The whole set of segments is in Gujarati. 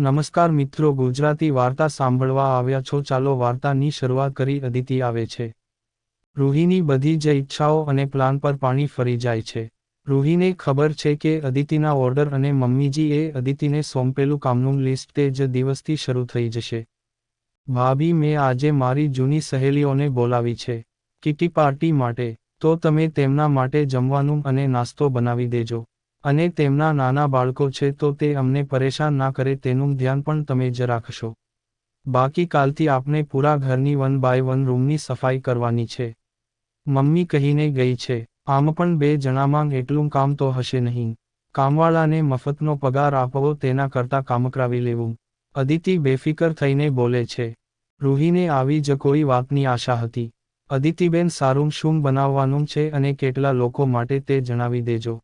નમસ્કાર મિત્રો, ગુજરાતી વાર્તા સાંભળવા આવ્યા છો. ચાલો વાર્તાની શરૂઆત કરી અદિતિ આવે છે. રૂહીની બધી જ ઈચ્છાઓ અને પ્લાન પર પાણી ફરી જાય છે. રૂહીને ખબર છે કે અદિતિના ઓર્ડર અને મમ્મીજી એ અદિતિને સોંપેલું કામનું લિસ્ટ તે જ દિવસથી શરૂ થઈ જશે. ભાભી, મેં આજે મારી જૂની સહેલીઓને બોલાવી છે. કિટી પાર્ટી માટે. તો તમે તેમના માટે જમવાનું અને નાસ્તો બનાવી દેજો. અને તેમના નાના બાળકો છે તો તે અમને પરેશાન ના કરે તેનું ધ્યાન પણ તમે જ રાખશો. બાકી કાલથી આપણે પૂરા ઘરની વન બાય વન રૂમની સફાઈ કરવાની છે. મમ્મી કહીને ગઈ છે, આમ પણ બે જણામાં એટલું કામ તો હશે નહીં. કામવાળાને મફતનો પગાર આપવો તેના કરતાં કામકરાવી લેવું. અદિતિ બેફિકર થઈને બોલે છે, રૂહીને આવી જ કોઈ વાતની આશા હતી. અદિતિબેન સારું શું બનાવવાનું છે અને કેટલા લોકો માટે તે જણાવી દેજો.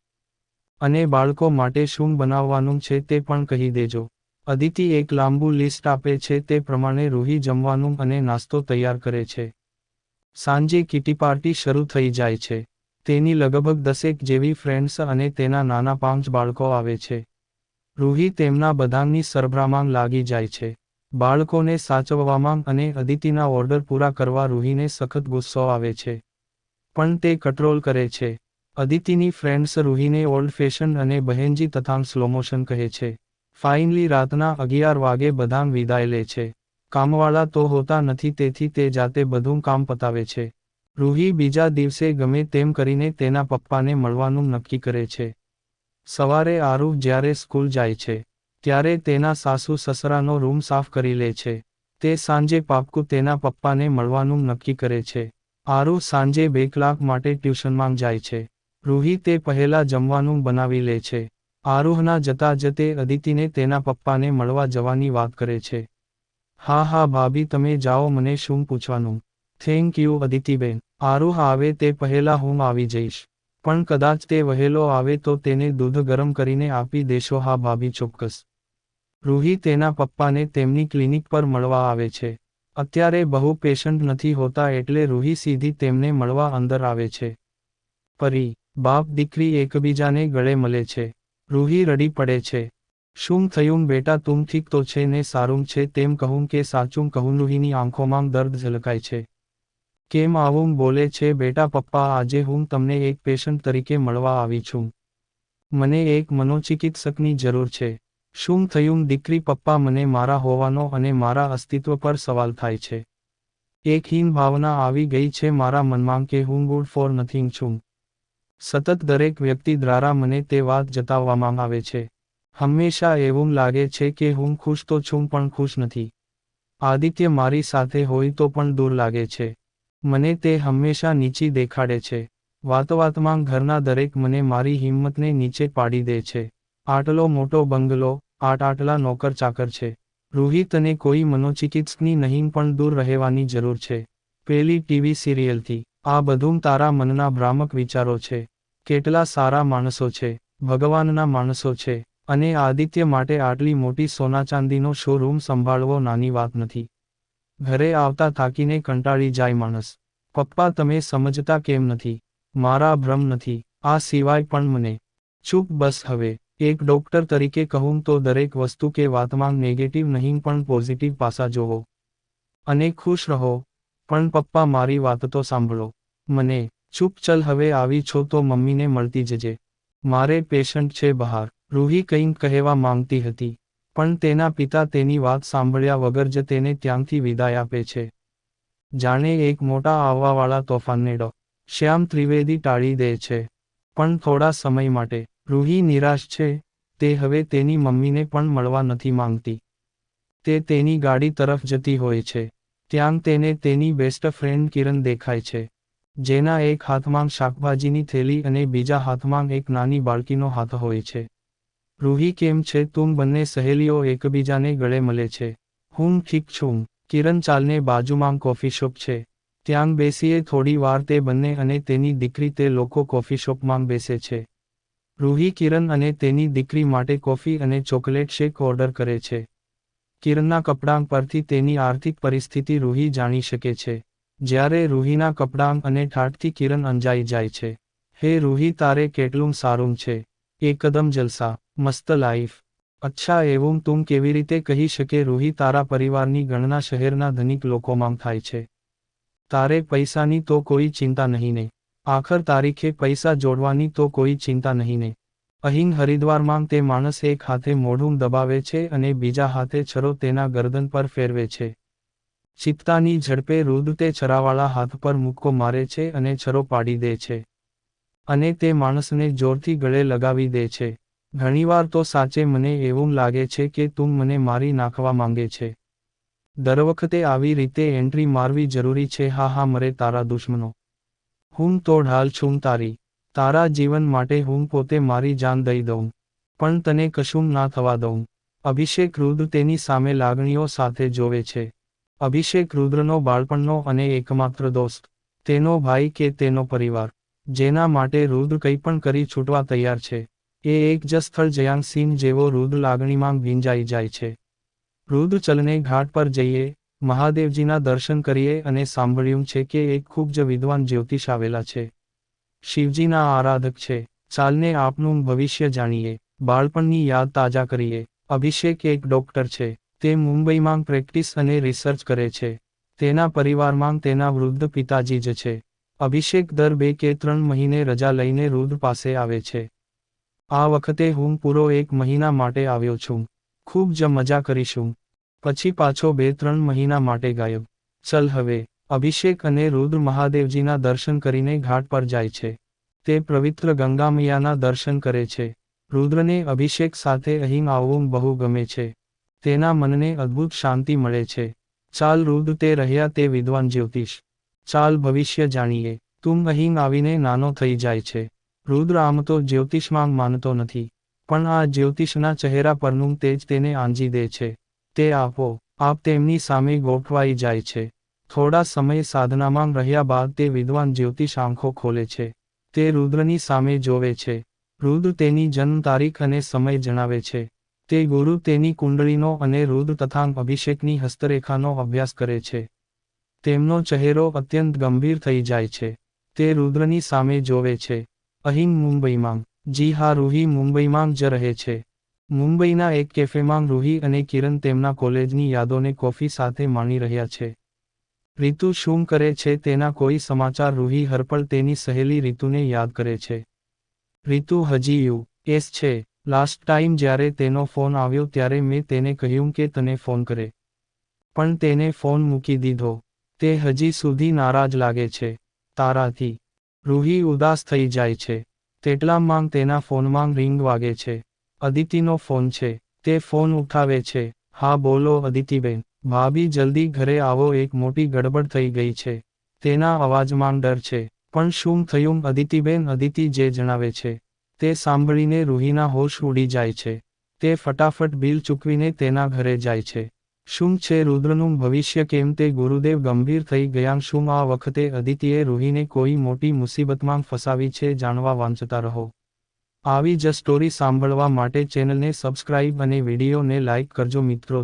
અને બાળકો માટે શું બનાવવાનું છે તે પણ કહી દેજો. અદિતિ એક લાંબુ લિસ્ટ આપે છે તે પ્રમાણે રૂહી જમવાનું અને નાસ્તો તૈયાર કરે છે. સાંજે કિટી પાર્ટી શરૂ થઈ જાય છે. તેની લગભગ દસેક જેવી ફ્રેન્ડ્સ અને તેના નાના પાંચ બાળકો આવે છે. રૂહી તેમના બધાની સરભરામાં લાગી જાય છે. બાળકોને સાચવવામાં અને અદિતિના ઓર્ડર પૂરા કરવા રૂહીને સખત ગુસ્સો આવે છે. પણ તે કંટ્રોલ કરે છે. અદિતિની ફ્રેન્ડ્સ રૂહીને ઓલ્ડ ફેશન અને બહેનજી તથા સ્લોમોશન કહે છે. ફાઇનલી રાતના અગિયાર વાગે બધાં વિદાય લે છે. કામવાળા તો હોતા નથી તેથી તે જાતે બધું કામ પતાવે છે. રૂહી બીજા દિવસે ગમે તેમ કરીને તેના પપ્પાને મળવાનું નક્કી કરે છે. સવારે આરુહ જ્યારે સ્કૂલ જાય છે, ત્યારે તેના સાસુ સસરાનો રૂમ સાફ કરી લે છે. તે સાંજે પાપકુ તેના પપ્પાને મળવાનું નક્કી કરે છે. આરુહ સાંજે બે કલાક માટે ટ્યુશનમાં જાય છે. રૂહી તે પહેલા જમવાનું બનાવી લે છે. આરોહના જતા જતે અદિતિને તેના પપ્પાને મળવા જવાની વાત કરે છે. હા હા, ભાભી, તમે જાઓ, મને શું પૂછવાનું? Thank you Aditiben. આરોહ આવે તે પહેલા હું આવી જઈશ. પણ કદાચ તે વહેલો આવે તો તેને દૂધ ગરમ કરીને આપી દેશો. હા, ભાભી, ચોક્કસ. રૂહી તેના પપ્પાને તેમની ક્લિનિક પર મળવા આવે છે. અત્યારે બહુ પેશન્ટ નથી હોતા એટલે રૂહી સીધી તેમને મળવા અંદર આવે છે. પરી બાપ દીકરી એકબીજાને ગળે મળે છે. રૂહી રડી પડે છે. શું થયું બેટા તું ઠીક તો છે ને સારું છે તેમ કહું કે સાચું કહું રૂહીની આંખોમાં દર્દ ઝલકાય છે. કેમ આવું બોલે છે બેટા પપ્પા આજે હું તમને એક પેશન્ટ તરીકે મળવા આવી છું. મને એક મનોચિકિત્સકની જરૂર છે. શું થયું દીકરી પપ્પા મને મારા હોવાનો અને મારા અસ્તિત્વ પર સવાલ થાય છે. એક હીન ભાવના આવી ગઈ છે મારા મનમાં કે હું ગુડ ફોર નથિંગ છું. સતત દરેક વ્યક્તિ દ્વારા મને તે વાત જતાવવામાં આવે છે. હંમેશા એવું લાગે છે કે હું ખુશ તો છું પણ ખુશ નથી. આદિત્ય મારી સાથે હોય તો પણ દૂર લાગે છે. મને તે હંમેશા નીચી દેખાડે છે. વાતવાતમાં ઘરના દરેક મને મારી હિંમતને નીચે પાડી દે છે. આટલો મોટો બંગલો, આટ આટલા નોકર ચાકર છે. રોહિતને તને કોઈ મનોચિકિત્સકની નહીં પણ દૂર રહેવાની જરૂર છે. પેલી ટીવી સિરિયલથી. આ બધું તારા મનના ભ્રામક વિચારો છે. કેટલા સારા માણસો છે, ભગવાનના માણસો છે, અને આદિત્ય માટે આટલી મોટી સોના ચાંદીનો શોરૂમ સંભાળવો નાની વાત નથી. ઘરે આવતા થાકીને કંટાળી જાય માણસ. પપ્પા, તમે સમજતા કેમ નથી? મારા ભ્રમ નથી. આ સિવાય પણ મને. ચૂપ બસ હવે. એક ડોક્ટર તરીકે કહું તો દરેક વસ્તુ કે વાતમાં નેગેટિવ નહીં, પણ પોઝિટિવ પાસા જોવો. અને ખુશ રહો. પણ પપ્પા, મારી વાત તો સાંભળો. મને ચૂપ ચલ હવે આવી છો તો મમ્મીને મળતી જજે. મારે પેશન્ટ છે બહાર. રૂહી કંઈક કહેવા માંગતી હતી, પણ તેના પિતા તેની વાત સાંભળ્યા વગર જ તેને ત્યાંથી વિદાય આપે છે. જાણે એક મોટા આવવાવાળા તોફાનને ડો. શ્યામ ત્રિવેદી ટાળી દે છે. પણ થોડા સમય માટે. રૂહી નિરાશ છે, તે હવે તેની મમ્મીને પણ મળવા નથી માંગતી. તે તેની ગાડી તરફ જતી હોય છે. ત્યાં તેને તેની બેસ્ટ ફ્રેન્ડ કિરણ દેખાય છે. જેના એક હાથમાં શાકભાજીની થેલી અને બીજા હાથમાં એક નાની બાળકીનો હાથ હોય છે. રૂહી કેમ છે? તું બંને સહેલીઓ એકબીજાને ગળે મળે છે. હું ઠીક છું. કિરણ ચાલને બાજુમાં કોફી શોપ છે. ત્યાં બેસીએ થોડી વાર તે બંને અને તેની દીકરી તે લોકો કોફી શોપમાં બેસે છે. રૂહી કિરણ અને તેની દીકરી માટે કોફી અને ચોકલેટ શેક ઓર્ડર કરે છે. કિરણના કપડાં પરથી તેની આર્થિક પરિસ્થિતિ રૂહી જાણી શકે છે. જ્યારે રૂહીના કપડાં અને ઠાઠથી કિરણ અંજાઈ જાય છે. હે રૂહી, તારે કેટલું સારું છે? એકદમ જલસા, મસ્ત લાઈફ. અચ્છા, એવું તું કેવી રીતે કહી શકે રૂહી, તારા પરિવારની ગણના શહેરના ધનિક લોકોમાં થાય છે? તારે પૈસાની તો કોઈ ચિંતા નહીં ને. આખર તારીખે પૈસા જોડવાની તો કોઈ ચિંતા નહીં ને. અહીં હરિદ્વારમાં તે માણસ એક હાથે મોઢું દબાવે છે અને બીજા હાથે છરો તેના ગરદન પર ફેરવે છે. ચિત્તાની ઝડપે રુદ્ર તે છરાવાળા હાથ પર મુક્કો મારે છે અને છરો પાડી દે છે. અને તે માણસને જોરથી ગળે લગાવી દે છે. ઘણીવાર તો સાચે મને એવું લાગે છે કે તું મને મારી નાખવા માંગે છે. દર વખતે આવી રીતે એન્ટ્રી મારવી જરૂરી છે. હા હા, મરે તારા દુશ્મનો. હું તો ઢાલ છું તારી. તારા જીવન માટે હું પોતે મારી જાન દઈ દઉં. પણ તને કશું ના થવા દઉં. અભિષેક રુદ્ર તેની સામે લાગણીઓ સાથે જોવે છે. અભિષેક રુદ્રનો બાળપણનો અને એકમાત્ર દોસ્ત, તેનો ભાઈ કે તેનો પરિવાર, જેના માટે રુદ્ર કંઈ પણ કરી છૂટવા તૈયાર છે. એ એક જ સ્થળ જયાંગ જેવો રુદ્ર લાગણીમાં ભીંજાઈ જાય છે. રુદ્ર ચલને ઘાટ પર જઈએ, મહાદેવજીના દર્શન કરીએ અને સાંભળ્યું છે કે એક ખૂબ જ વિદ્વાન જ્યોતિષ આવેલા છે. શિવજીના આરાધક છે. ચાલને આપનું ભવિષ્ય જાણીએ, બાળપણની યાદ તાજા કરીએ. અભિષેક એક ડોક્ટર છે. તે મુંબઈમાં પ્રેક્ટિસ અને રિસર્ચ કરે છે. તેના પરિવારમાં તેના વૃદ્ધ પિતાજી જ છે. અભિષેક દર બે કે ત્રણ મહિને રજા લઈને રુદ્ર પાસે આવે છે. આ વખતે હું પૂરો એક મહિના માટે આવ્યો છું. ખૂબ જ મજા કરીશું. પછી પાછો બે ત્રણ મહિના માટે ગાયબ. ચલ હવે. અભિષેક અને રુદ્ર મહાદેવજીના દર્શન કરીને ઘાટ પર જાય છે. તે પવિત્ર ગંગામૈયાના દર્શન કરે છે. રુદ્રને અભિષેક સાથે અહીં આવવું બહુ ગમે છે. તેના મનને અદ્ભુત શાંતિ મળે છે. ચાલ રુદ્ર તે રહ્યા તે વિદ્વાન જ્યોતિષ. ચાલ ભવિષ્ય જાણીએ. તું અહીં આવીને નાનો થઈ જાય છે. રુદ્ર આમ તો જ્યોતિષમાં માનતો નથી. પણ આ જ્યોતિષના ચહેરા પરનું તેજ તેને આંજી દે છે. તે આપો. આપ તેમની સામે ગોઠવાઈ જાય છે. થોડા સમય સાધનામાં રહ્યા બાદ તે વિદ્વાન જ્યોતિષ આંખો ખોલે છે. તે રુદ્રની સામે જોવે છે. રુદ્ર તેની જન્મ તારીખ અને સમય જણાવે છે. તે ગુરુ તેની કુંડળીનો અને રુદ્ર તથા અભિષેકની હસ્તરેખાનો અભ્યાસ કરે છે. તેમનો ચહેરો અત્યંત ગંભીર થઈ જાય છે. તે રુદ્રની સામે જોવે છે. અહીં મુંબઈમાં. જી હા, રૂહી મુંબઈમાં જ રહે છે. મુંબઈના એક કેફેમાં રૂહી અને કિરણ તેમના કોલેજની યાદોને કોફી સાથે માણી રહ્યા છે. રીતુ શું કરે છે તેના કોઈ સમાચાર? રૂહી હરપળ તેની સહેલી રીતુને યાદ કરે છે. રીતુ હજી યુ. એસ છે. લાસ્ટ ટાઈમ જ્યારે તેનો ફોન આવ્યો ત્યારે મેં તેને કહ્યું કે તને ફોન કરે. પણ તેને ફોન મૂકી દીધો. તે હજી સુધી નારાજ લાગે છે. તારાથી. રૂહી ઉદાસ થઈ જાય છે. તેટલામાં તેના ફોનમાં રિંગ વાગે છે. અદિતિનો ફોન છે. તે ફોન ઉઠાવે છે. હા, બોલો અદિતિબેન. ભાભી જલ્દી ઘરે આવો, એક મોટી ગડબડ થઈ ગઈ છે. તેના અવાજમાં ડર છે. પણ શું થયું? અદિતિબેન અદિતિ જે જણાવે છે. તે સાંભળીને રૂહીના હોશ ઉડી જાય છે. તે ફટાફટ બિલ ચૂકવીને તેના ઘરે જાય છે. શું છે રુદ્રનું ભવિષ્ય કેમ તે ગુરુદેવ ગંભીર થઈ ગયા શું આ વખતે અદિતિએ રૂહીને કોઈ મોટી મુસીબતમાં ફસાવી છે જાણવા વાંચતા રહો. આવી જ સ્ટોરી સાંભળવા માટે ચેનલને સબસ્ક્રાઇબ અને વિડીયોને લાઇક કરજો મિત્રો.